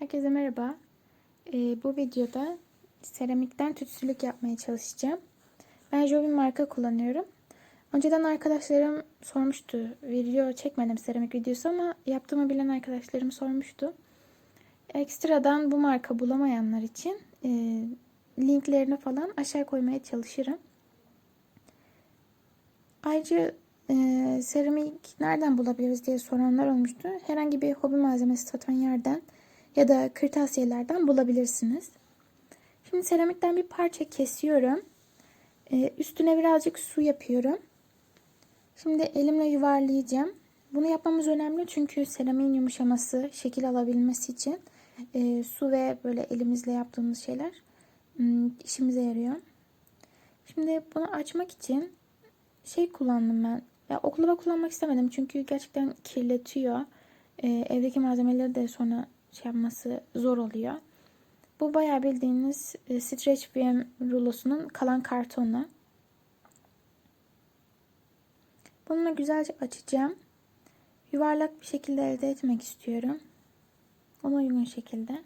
Herkese merhaba. Ee, bu videoda seramikten tütsülük yapmaya çalışacağım. Ben Jovin marka kullanıyorum. Önceden arkadaşlarım sormuştu. Video çekmedim seramik videosu ama yaptığımı bilen arkadaşlarım sormuştu. Ekstradan bu marka bulamayanlar için e, linklerini falan aşağı koymaya çalışırım. Ayrıca e, seramik nereden bulabiliriz diye soranlar olmuştu. Herhangi bir hobi malzemesi satan yerden ya da kırtasiyelerden bulabilirsiniz. Şimdi seramikten bir parça kesiyorum. Ee, üstüne birazcık su yapıyorum. Şimdi elimle yuvarlayacağım. Bunu yapmamız önemli çünkü seramiğin yumuşaması, şekil alabilmesi için e, su ve böyle elimizle yaptığımız şeyler hmm, işimize yarıyor. Şimdi bunu açmak için şey kullandım ben. Ya oklava kullanmak istemedim çünkü gerçekten kirletiyor. Ee, evdeki malzemeleri de sonra şey yapması zor oluyor. Bu bayağı bildiğiniz e, stretch film rulosunun kalan kartonu. Bununla güzelce açacağım. Yuvarlak bir şekilde elde etmek istiyorum. Ona uygun şekilde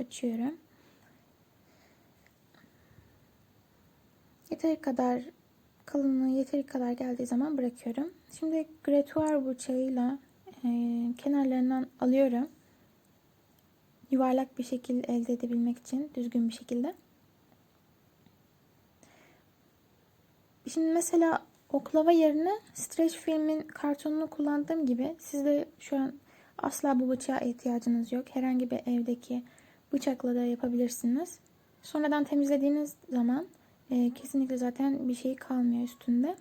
açıyorum. Yeteri kadar kalınlığı yeteri kadar geldiği zaman bırakıyorum. Şimdi gretuar bıçağıyla e, kenarlarından alıyorum. Yuvarlak bir şekil elde edebilmek için düzgün bir şekilde. Şimdi mesela oklava yerine stretch filmin kartonunu kullandığım gibi siz de şu an asla bu bıçağa ihtiyacınız yok. Herhangi bir evdeki bıçakla da yapabilirsiniz. Sonradan temizlediğiniz zaman e, kesinlikle zaten bir şey kalmıyor üstünde.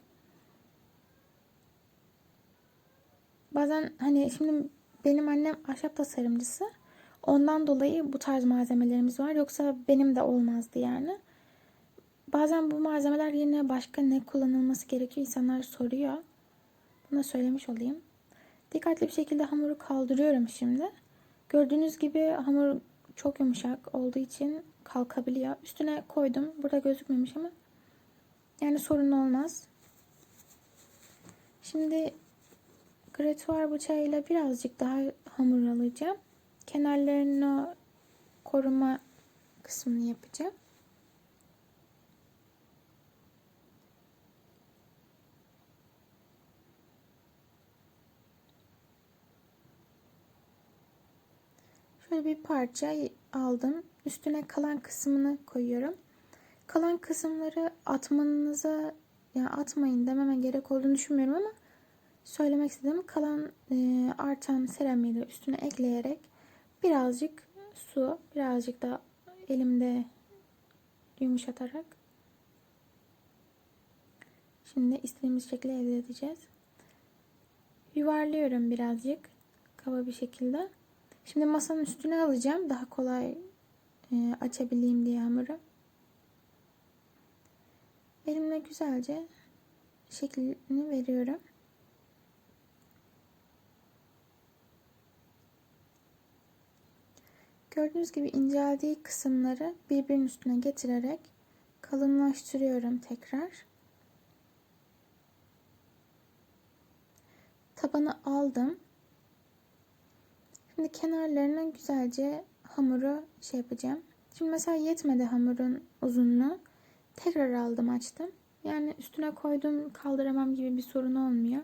Bazen hani şimdi benim annem ahşap tasarımcısı. Ondan dolayı bu tarz malzemelerimiz var. Yoksa benim de olmazdı yani. Bazen bu malzemeler yerine başka ne kullanılması gerekiyor insanlar soruyor. Buna söylemiş olayım. Dikkatli bir şekilde hamuru kaldırıyorum şimdi. Gördüğünüz gibi hamur çok yumuşak olduğu için kalkabiliyor. Üstüne koydum. Burada gözükmemiş ama yani sorun olmaz. Şimdi Gretuar bıçağıyla birazcık daha hamur alacağım. Kenarlarını koruma kısmını yapacağım. Şöyle bir parça aldım. Üstüne kalan kısmını koyuyorum. Kalan kısımları atmanıza yani atmayın dememe gerek olduğunu düşünmüyorum ama söylemek istediğim kalan e, artan seramiği de üstüne ekleyerek birazcık su, birazcık da elimde yumuşatarak şimdi istediğimiz şekilde elde edeceğiz. Yuvarlıyorum birazcık kaba bir şekilde. Şimdi masanın üstüne alacağım daha kolay e, açabileyim diye hamuru. Elimle güzelce şeklini veriyorum. Gördüğünüz gibi inceldiği kısımları birbirinin üstüne getirerek kalınlaştırıyorum tekrar. Tabanı aldım. Şimdi kenarlarına güzelce hamuru şey yapacağım. Şimdi mesela yetmedi hamurun uzunluğu. Tekrar aldım açtım. Yani üstüne koydum kaldıramam gibi bir sorun olmuyor.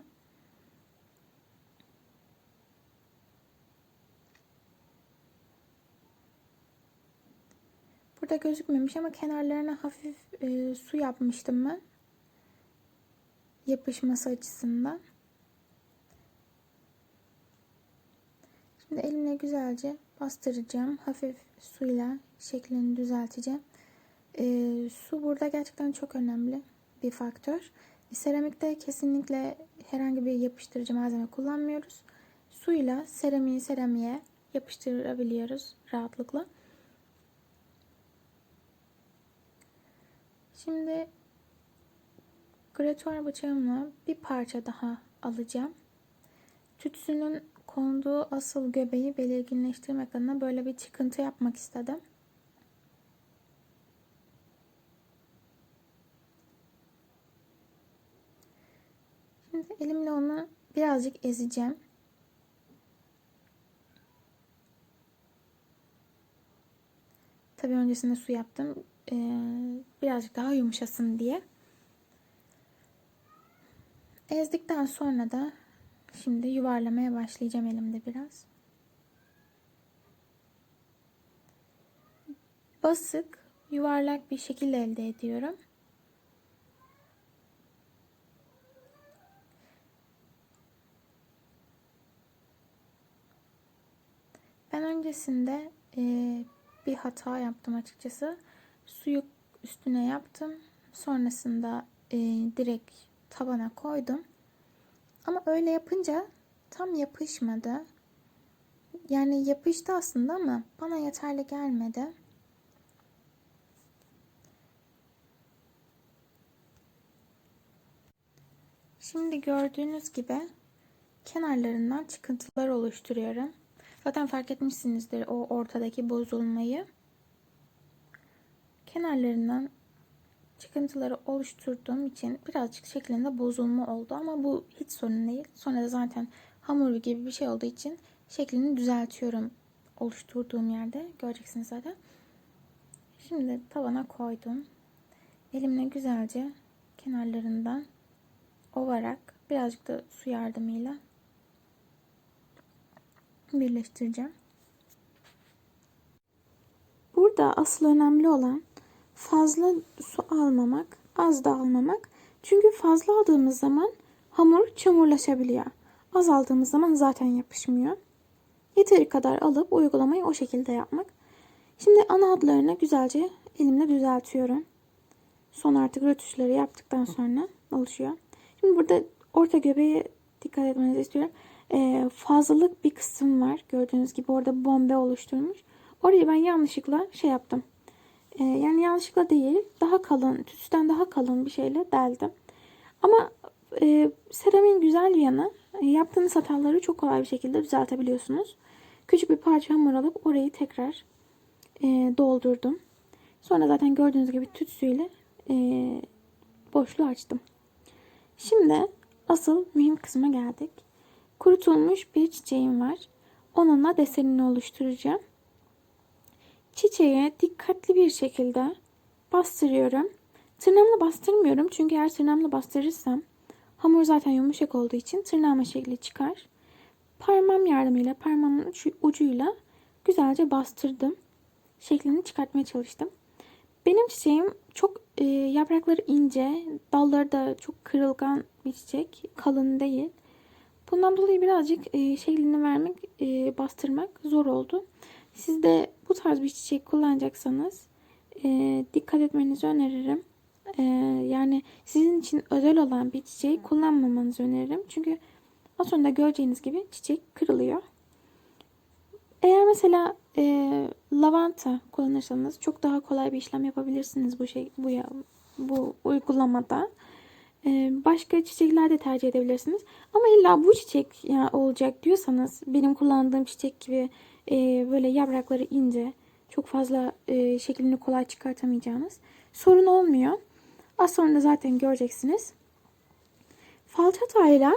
Burada gözükmemiş ama kenarlarına hafif e, su yapmıştım ben. Yapışması açısından. Şimdi elimle güzelce bastıracağım. Hafif suyla şeklini düzelteceğim. E, su burada gerçekten çok önemli bir faktör. Seramikte kesinlikle herhangi bir yapıştırıcı malzeme kullanmıyoruz. Suyla seramiği seramiğe yapıştırabiliyoruz rahatlıkla. Şimdi gratuar bıçağımla bir parça daha alacağım. Tütsünün konduğu asıl göbeği belirginleştirmek adına böyle bir çıkıntı yapmak istedim. Şimdi elimle onu birazcık ezeceğim. Tabii öncesinde su yaptım. Birazcık daha yumuşasın diye. Ezdikten sonra da şimdi yuvarlamaya başlayacağım elimde biraz. Basık, yuvarlak bir şekil elde ediyorum. Ben öncesinde e, bir hata yaptım açıkçası. Suyu üstüne yaptım. Sonrasında e, direkt tabana koydum. Ama öyle yapınca tam yapışmadı. Yani yapıştı aslında ama bana yeterli gelmedi. Şimdi gördüğünüz gibi kenarlarından çıkıntılar oluşturuyorum. Zaten fark etmişsinizdir o ortadaki bozulmayı. Kenarlarından çıkıntıları oluşturduğum için birazcık şeklinde bozulma oldu ama bu hiç sorun değil. Sonra da zaten hamur gibi bir şey olduğu için şeklini düzeltiyorum oluşturduğum yerde. Göreceksiniz zaten. Şimdi tavana koydum. Elimle güzelce kenarlarından ovarak birazcık da su yardımıyla birleştireceğim. Burada asıl önemli olan fazla su almamak, az da almamak. Çünkü fazla aldığımız zaman hamur çamurlaşabiliyor. Az aldığımız zaman zaten yapışmıyor. Yeteri kadar alıp uygulamayı o şekilde yapmak. Şimdi ana hatlarını güzelce elimle düzeltiyorum. Son artık rötuşları yaptıktan sonra oluşuyor. Şimdi burada orta göbeğe dikkat etmenizi istiyorum. Ee, fazlalık bir kısım var. Gördüğünüz gibi orada bombe oluşturmuş. Orayı ben yanlışlıkla şey yaptım. Ee, yani yanlışlıkla değil. Daha kalın, tütsüden daha kalın bir şeyle deldim. Ama e, seramiğin güzel bir yanı e, yaptığınız hataları çok kolay bir şekilde düzeltebiliyorsunuz. Küçük bir parça hamur alıp orayı tekrar e, doldurdum. Sonra zaten gördüğünüz gibi tütsüyle e, boşluğu açtım. Şimdi asıl mühim kısma geldik. Kurutulmuş bir çiçeğim var. Onunla desenini oluşturacağım. Çiçeğe dikkatli bir şekilde bastırıyorum. Tırnağımla bastırmıyorum çünkü eğer tırnağımla bastırırsam hamur zaten yumuşak olduğu için tırnağıma şekli çıkar. Parmağım yardımıyla parmağımın ucuyla güzelce bastırdım. Şeklini çıkartmaya çalıştım. Benim çiçeğim çok e, yaprakları ince, dalları da çok kırılgan bir çiçek. Kalın değil. Bundan dolayı birazcık e, şeklini vermek, e, bastırmak zor oldu. Siz de bu tarz bir çiçek kullanacaksanız e, dikkat etmenizi öneririm. E, yani sizin için özel olan bir çiçeği kullanmamanızı öneririm. Çünkü az sonra göreceğiniz gibi çiçek kırılıyor. Eğer mesela e, lavanta kullanırsanız çok daha kolay bir işlem yapabilirsiniz bu şey bu ya, bu uygulamada. E, başka çiçekler de tercih edebilirsiniz. Ama illa bu çiçek olacak diyorsanız benim kullandığım çiçek gibi e, böyle yaprakları ince, çok fazla e, şeklini kolay çıkartamayacağınız sorun olmuyor. Az sonra da zaten göreceksiniz. Falçatayla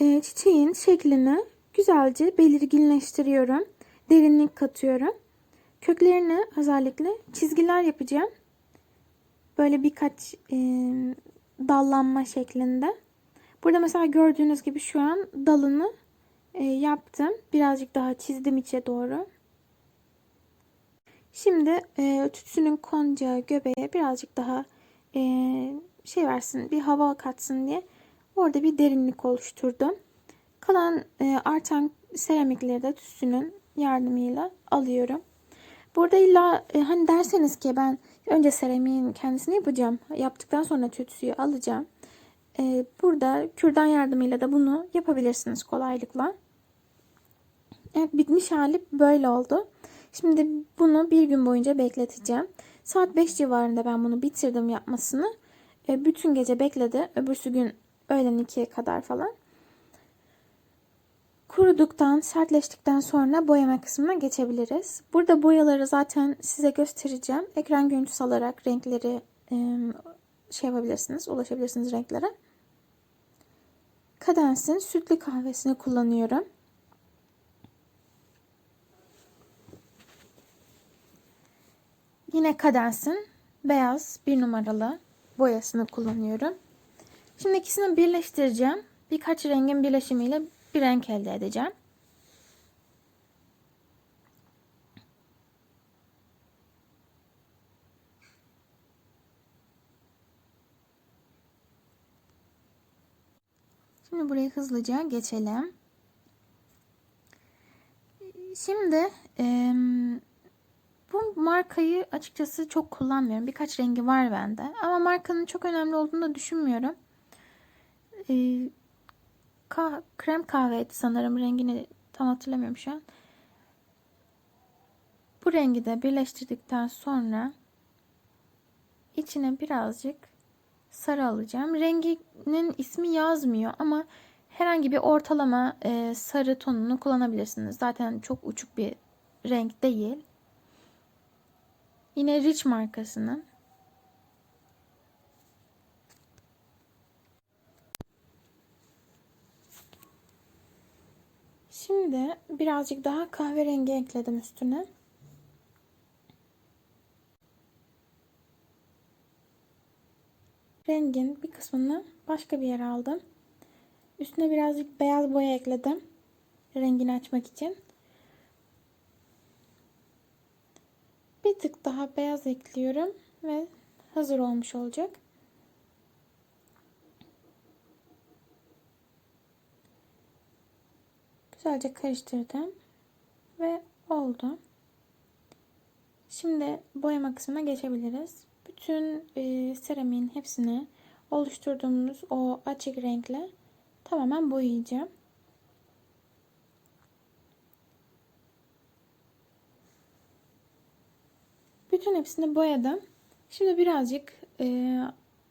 e, çiçeğin şeklini güzelce belirginleştiriyorum. Derinlik katıyorum. Köklerine özellikle çizgiler yapacağım. Böyle birkaç dallanma şeklinde. Burada mesela gördüğünüz gibi şu an dalını e, yaptım. Birazcık daha çizdim içe doğru. Şimdi e, tütsünün konacağı göbeğe birazcık daha e, şey versin, bir hava katsın diye orada bir derinlik oluşturdum. Kalan e, artan seramikleri de tütsünün yardımıyla alıyorum. Burada illa e, hani derseniz ki ben önce seramiğin kendisini yapacağım. Yaptıktan sonra tütsüyü alacağım. E, burada kürdan yardımıyla da bunu yapabilirsiniz kolaylıkla. Evet bitmiş hali böyle oldu. Şimdi bunu bir gün boyunca bekleteceğim. Saat 5 civarında ben bunu bitirdim yapmasını. E, bütün gece bekledi. Öbürsü gün öğlen 2'ye kadar falan. Kuruduktan, sertleştikten sonra boyama kısmına geçebiliriz. Burada boyaları zaten size göstereceğim. Ekran görüntüsü alarak renkleri e, şey yapabilirsiniz, ulaşabilirsiniz renklere. Kadens'in sütlü kahvesini kullanıyorum. Yine Cadenz'in beyaz bir numaralı boyasını kullanıyorum. Şimdi ikisini birleştireceğim. Birkaç rengin birleşimiyle bir renk elde edeceğim. Şimdi burayı hızlıca geçelim. Şimdi e, bu markayı açıkçası çok kullanmıyorum. Birkaç rengi var bende. Ama markanın çok önemli olduğunu da düşünmüyorum. E, kah krem kahveydi sanırım. Rengini tam hatırlamıyorum şu an. Bu rengi de birleştirdikten sonra içine birazcık sarı alacağım. Renginin ismi yazmıyor ama herhangi bir ortalama e, sarı tonunu kullanabilirsiniz. Zaten çok uçuk bir renk değil. Yine Rich markasının. Şimdi birazcık daha kahverengi ekledim üstüne. Rengin bir kısmını başka bir yere aldım. Üstüne birazcık beyaz boya ekledim. Rengini açmak için. Bir tık daha beyaz ekliyorum ve hazır olmuş olacak. Güzelce karıştırdım ve oldu. Şimdi boyama kısmına geçebiliriz. Bütün e, seramiğin hepsini oluşturduğumuz o açık renkle tamamen boyayacağım. Bütün hepsini boyadım. Şimdi birazcık e,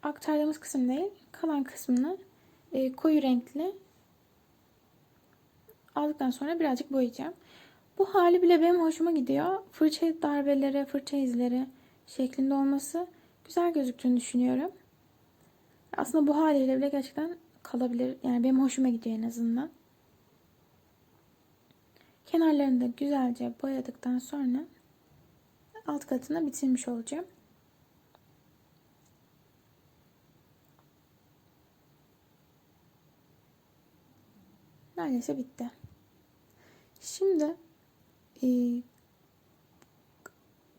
aktardığımız kısım değil, kalan kısmını e, koyu renkli aldıktan sonra birazcık boyayacağım. Bu hali bile benim hoşuma gidiyor. Fırça darbeleri, fırça izleri şeklinde olması güzel gözüktüğünü düşünüyorum. Aslında bu haliyle bile gerçekten kalabilir. Yani benim hoşuma gidiyor en azından. Kenarlarını da güzelce boyadıktan sonra alt katını bitirmiş olacağım. Neredeyse bitti. Şimdi e,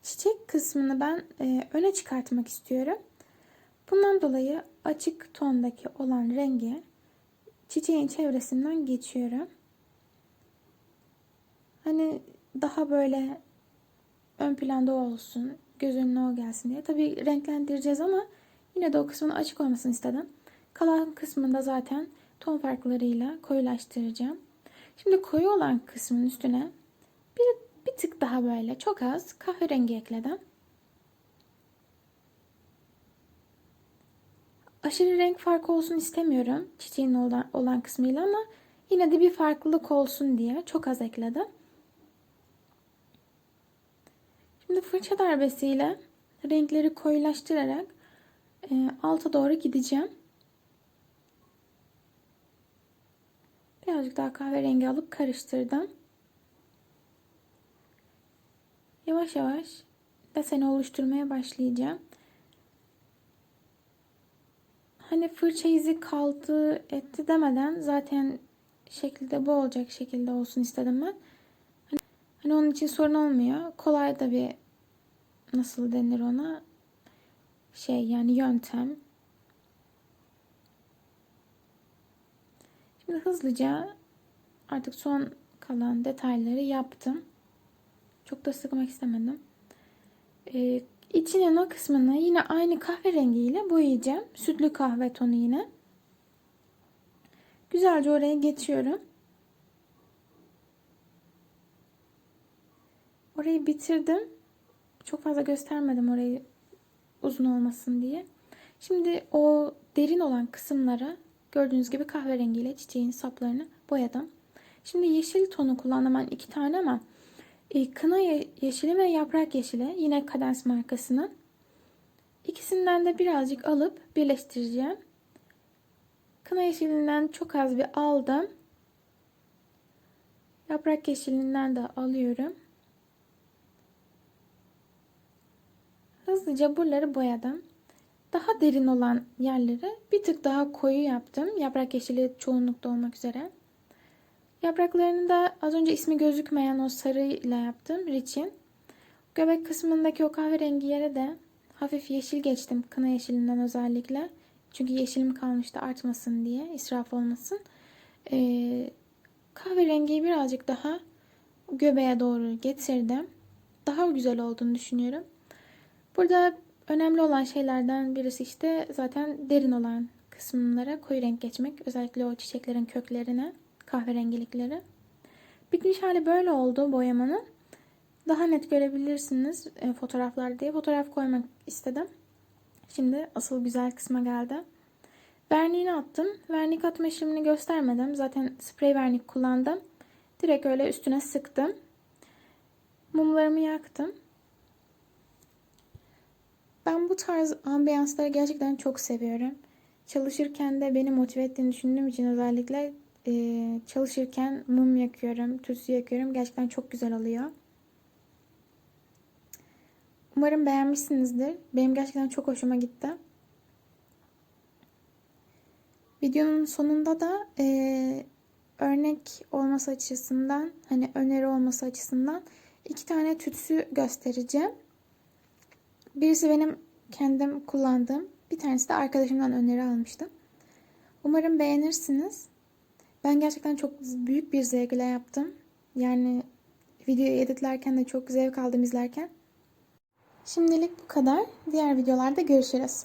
çiçek kısmını ben e, öne çıkartmak istiyorum. Bundan dolayı açık tondaki olan rengi çiçeğin çevresinden geçiyorum. Hani daha böyle ön planda olsun, göz önüne o gelsin diye. Tabii renklendireceğiz ama yine de o kısmın açık olmasını istedim. Kalan kısmında zaten ton farklarıyla koyulaştıracağım. Şimdi koyu olan kısmın üstüne bir, bir tık daha böyle çok az kahverengi ekledim. Aşırı renk farkı olsun istemiyorum çiçeğin olan, olan kısmıyla ama yine de bir farklılık olsun diye çok az ekledim. Şimdi fırça darbesiyle renkleri koyulaştırarak e, alta doğru gideceğim. Birazcık daha kahverengi alıp karıştırdım. Yavaş yavaş deseni oluşturmaya başlayacağım. Hani fırça izi kaldı etti demeden zaten şekilde bu olacak şekilde olsun istedim ben. Hani, hani onun için sorun olmuyor. Kolay da bir nasıl denir ona şey yani yöntem. Şimdi hızlıca artık son kalan detayları yaptım. Çok da sıkmak istemedim. Ee, içinin o kısmını yine aynı kahverengiyle boyayacağım. Sütlü kahve tonu yine. Güzelce oraya geçiyorum. Orayı bitirdim. Çok fazla göstermedim orayı uzun olmasın diye. Şimdi o derin olan kısımlara gördüğünüz gibi kahverengiyle çiçeğin saplarını boyadım. Şimdi yeşil tonu kullandım ben iki tane ama e, kına yeşili ve yaprak yeşili yine Kadens markasının. İkisinden de birazcık alıp birleştireceğim. Kına yeşilinden çok az bir aldım. Yaprak yeşilinden de alıyorum. hızlıca buraları boyadım. Daha derin olan yerleri bir tık daha koyu yaptım. Yaprak yeşili çoğunlukta olmak üzere. Yapraklarını da az önce ismi gözükmeyen o sarıyla yaptım. Rich'in. Göbek kısmındaki o kahverengi yere de hafif yeşil geçtim. Kına yeşilinden özellikle. Çünkü yeşilim kalmıştı artmasın diye. israf olmasın. Ee, kahverengiyi birazcık daha göbeğe doğru getirdim. Daha güzel olduğunu düşünüyorum. Burada önemli olan şeylerden birisi işte zaten derin olan kısımlara koyu renk geçmek. Özellikle o çiçeklerin köklerine kahverengilikleri. Bitmiş hali böyle oldu boyamanın. Daha net görebilirsiniz e, fotoğraflar diye fotoğraf koymak istedim. Şimdi asıl güzel kısma geldi. Verniğini attım. Vernik atma işlemini göstermedim. Zaten sprey vernik kullandım. Direkt öyle üstüne sıktım. Mumlarımı yaktım. Ben bu tarz ambiyansları gerçekten çok seviyorum. Çalışırken de beni motive ettiğini düşündüğüm için özellikle e, çalışırken mum yakıyorum, tütsü yakıyorum. Gerçekten çok güzel oluyor. Umarım beğenmişsinizdir. Benim gerçekten çok hoşuma gitti. Videonun sonunda da e, örnek olması açısından, hani öneri olması açısından iki tane tütsü göstereceğim. Birisi benim kendim kullandığım, bir tanesi de arkadaşımdan öneri almıştım. Umarım beğenirsiniz. Ben gerçekten çok büyük bir zevkle yaptım. Yani videoyu editlerken de çok zevk aldım izlerken. Şimdilik bu kadar. Diğer videolarda görüşürüz.